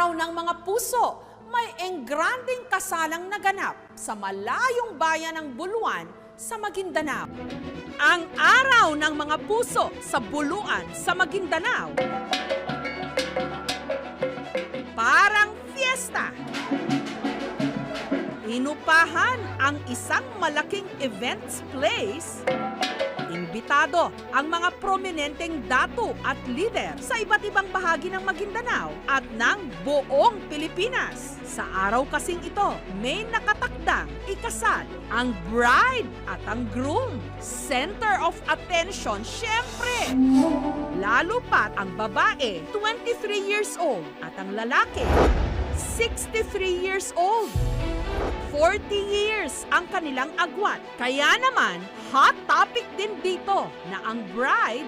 araw ng mga puso, may engranding kasalang naganap sa malayong bayan ng Buluan sa Maguindanao. Ang araw ng mga puso sa Buluan sa Maguindanao. Parang fiesta. Inupahan ang isang malaking events place Imbitado ang mga prominenteng dato at lider sa iba't ibang bahagi ng Maguindanao at ng buong Pilipinas. Sa araw kasing ito, may nakatakdang ikasal ang bride at ang groom. Center of attention, syempre! Lalo pat ang babae, 23 years old at ang lalaki, 63 years old. 40 years ang kanilang agwat. Kaya naman, hot topic din dito na ang bride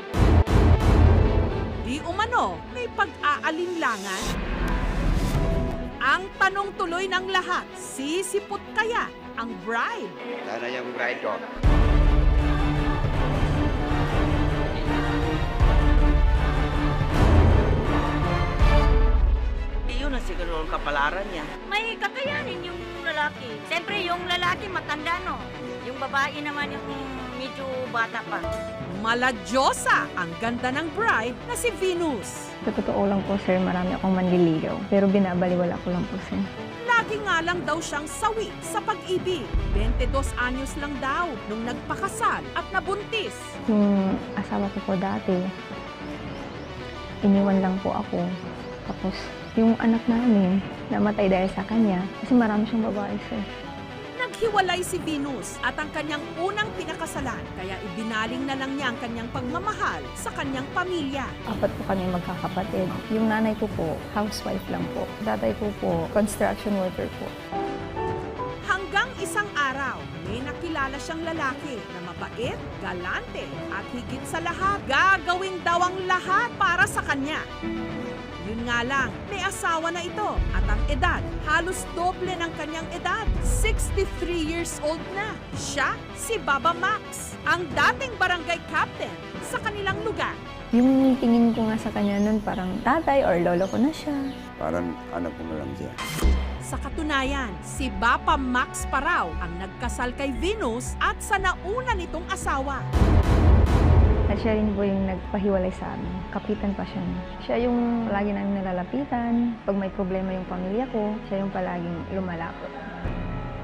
di umano may pag-aalinlangan. Ang tanong tuloy ng lahat, sisipot kaya ang bride? Sana yung bride ko. Ang siguro ang kapalaran niya. may kakayanin yung lalaki. Siyempre, yung lalaki matanda, no? Yung babae naman yung medyo bata pa. Maladyosa ang ganda ng bride na si Venus. Sa totoo lang po, sir, marami akong manliligaw. Pero binabaliwala ko lang po, sir. Lagi nga lang daw siyang sawi sa pag-ibig. 22 anyos lang daw nung nagpakasal at nabuntis. Yung asawa ko po dati, iniwan lang po ako. Tapos, yung anak namin, namatay dahil sa kanya. Kasi marami siyang babae, sir. Naghiwalay si Venus at ang kanyang unang pinakasalan kaya ibinaling na lang niya ang kanyang pagmamahal sa kanyang pamilya. Apat po kami magkakapatid. Yung nanay ko po, housewife lang po. Tatay ko po, construction worker po. May nakilala siyang lalaki na mabait, galante at higit sa lahat, gagawin daw ang lahat para sa kanya. Yun nga lang, may asawa na ito at ang edad, halos doble ng kanyang edad. 63 years old na. Siya, si Baba Max, ang dating barangay captain sa kanilang lugar. Yung tingin ko nga sa kanya nun, parang tatay or lolo ko na siya. Parang anak ko na lang siya. Sa katunayan, si Bapa Max pa raw ang nagkasal kay Venus at sa nauna nitong asawa. At siya rin po yung nagpahiwalay sa amin. Kapitan pa siya. Siya yung lagi namin nalalapitan. Pag may problema yung pamilya ko, siya yung palaging lumalapot.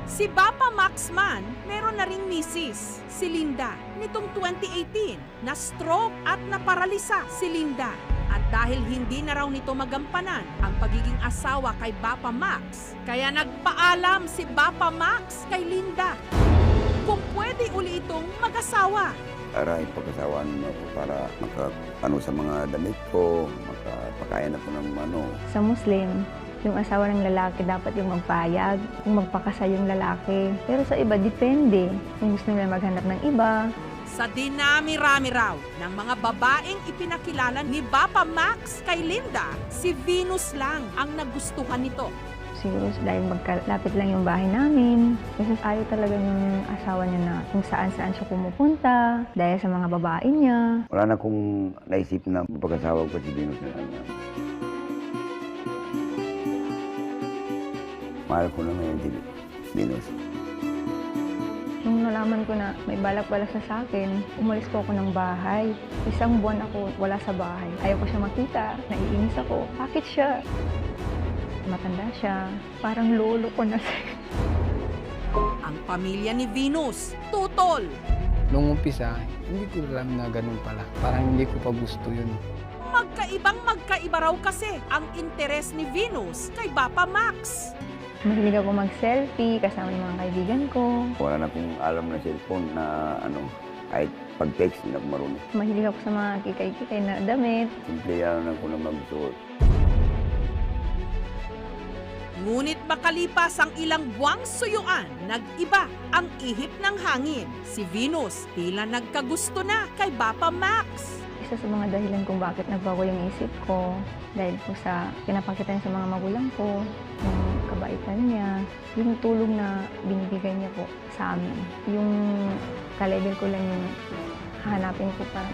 Si Bapa Max man, meron na ring misis, si Linda, nitong 2018, na stroke at naparalisa si Linda. At dahil hindi na raw nito magampanan ang pagiging asawa kay Bapa Max, kaya nagpaalam si Bapa Max kay Linda kung pwede uli itong mag-asawa. Para ipagkasawaan mo ako para maka, ano sa mga damit ko, makapakain ako ng ano. Sa Muslim, yung asawa ng lalaki dapat yung magpayag, kung magpakasal yung lalaki. Pero sa iba, depende. Kung gusto nila maghanap ng iba, Sa dinami-rami raw ng mga babaeng ipinakilala ni Bapa Max kay Linda, si Venus lang ang nagustuhan nito. siguro dahil magkalapit lang yung bahay namin. Kasi ayaw talaga yung asawa niya na kung saan-saan siya pumupunta, dahil sa mga babae niya. Wala na akong naisip na pagkasawa ko si Venus na ano. Mahal ko na ngayon si Venus. Nung nalaman ko na may balak-balak sa akin, umalis po ako ng bahay. Isang buwan ako wala sa bahay. Ayaw ko siya makita. Naiinis ako. Bakit siya? Matanda siya. Parang lolo ko na siya. Ang pamilya ni Venus, tutol. Nung umpisa, hindi ko alam na ganun pala. Parang hindi ko pa gusto yun. Magkaibang magkaiba raw kasi ang interes ni Venus kay Bapa Max. Mahilig ako mag-selfie kasama ng mga kaibigan ko. Wala na akong alam na cellphone na ano, kahit pag-text hindi na ako marunong. Mahilig ako sa mga kikay-kikay na damit. Simple yan lang ko na magsuot. Ngunit makalipas ang ilang buwang suyuan, nag-iba ang ihip ng hangin. Si Venus tila nagkagusto na kay Bapa Max. Isa sa mga dahilan kung bakit nagbago yung isip ko dahil po sa pinapakita niya sa mga magulang ko, yung kabaitan niya, yung tulong na binibigay niya po sa amin. Yung ka-level ko lang yung hahanapin ko para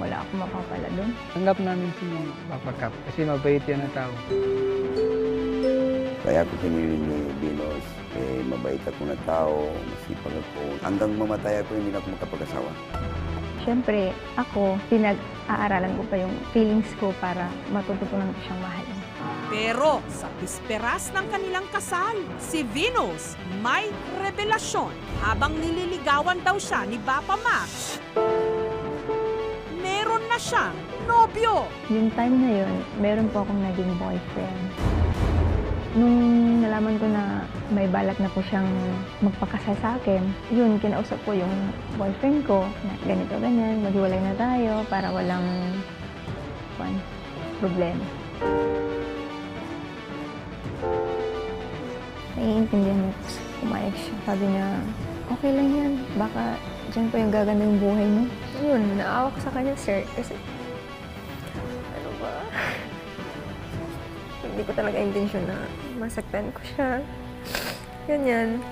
wala akong mapapala doon. Tanggap namin si Papa Cap kasi mabait yan na tao. Kaya ako pinili ni Venus, eh, mabait ako na tao, masipag ako. Hanggang mamatay ako, hindi na ako makapag-asawa. Siyempre, ako, pinag-aaralan ko pa yung feelings ko para matututunan ko siyang mahalin. Pero sa bisperas ng kanilang kasal, si Venus may revelasyon habang nililigawan daw siya ni Papa Max. Meron na siyang nobyo. Yung time na yun, meron po akong naging boyfriend. Nung nalaman ko na may balak na po siyang magpakasal sa akin, yun, kinausap ko yung boyfriend ko na ganito, ganyan, maghiwalay na tayo para walang kwan, problema. Naiintindihan niya, tapos pumayag siya. Sabi niya, okay lang yan, baka dyan pa yung gaganda yung buhay mo. Yun, naawa ko sa kanya, sir, kasi ano ba? Hindi ko talaga intensyon na masaktan ko siya. Ganyan.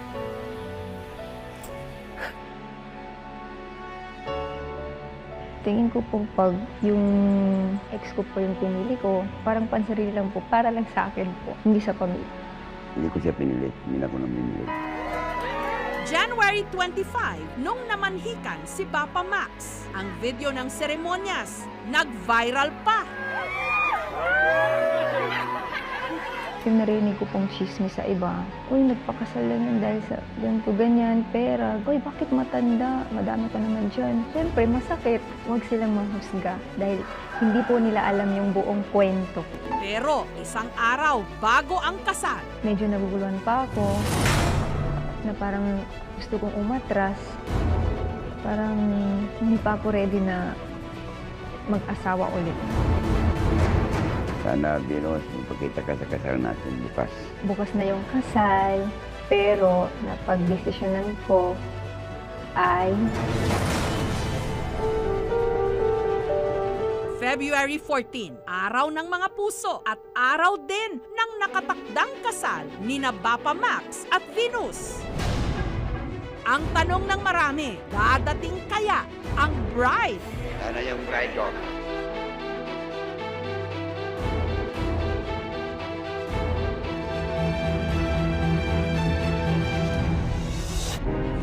Tingin ko po pag yung ex ko po yung pinili ko, parang pansarili lang po, para lang sa akin po, hindi sa pamilya. Hindi ko siya pinilit, hindi na ako nang pinilit. January 25, nung namanhikan si Papa Max. Ang video ng seremonyas, nag-viral pa. Yung narinig ko pong chismis sa iba, uy, nagpakasal lang yan dahil sa ganito, ganyan, pera. Uy, bakit matanda? Madami ka naman dyan. Siyempre, masakit. Huwag silang mahusga dahil hindi po nila alam yung buong kwento. Pero isang araw bago ang kasal, Medyo naguguluhan pa ako na parang gusto kong umatras. Parang hindi pa ako ready na mag-asawa ulit. Sana, Venus, magpakita ka sa kasal natin bukas. bukas na yung kasal, pero napagdesisyonan ko ay February 14, araw ng mga puso at araw din ng nakatakdang kasal ni na Bapa Max at Venus. Ang tanong ng marami, dadating kaya ang bride? Sana yung bride ko.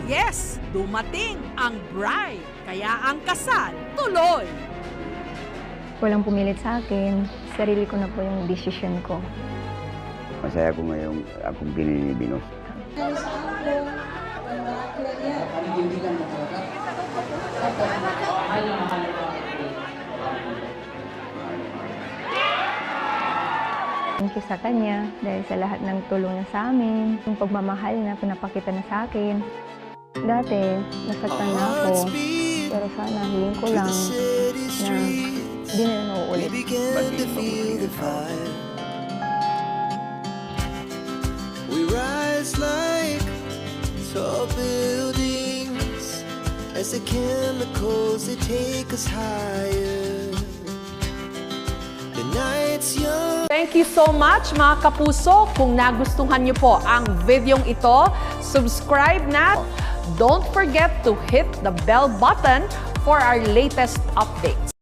Yes, dumating ang bride. Kaya ang kasal tuloy. Walang pumilit sa akin. Sarili ko na po yung decision ko. Masaya ko ngayong akong pinili ni Venus. Thank you sa kanya dahil sa lahat ng tulong niya sa amin, yung pagmamahal na pinapakita na sa akin. Dati, nasaktan na ako, pero sana hiling ko lang na di na yun uulit. We rise like tall buildings as the chemicals they take us higher. The night's young. Thank you so much mga kapuso. Kung nagustuhan niyo po ang videong ito, subscribe na. Don't forget to hit the bell button for our latest updates.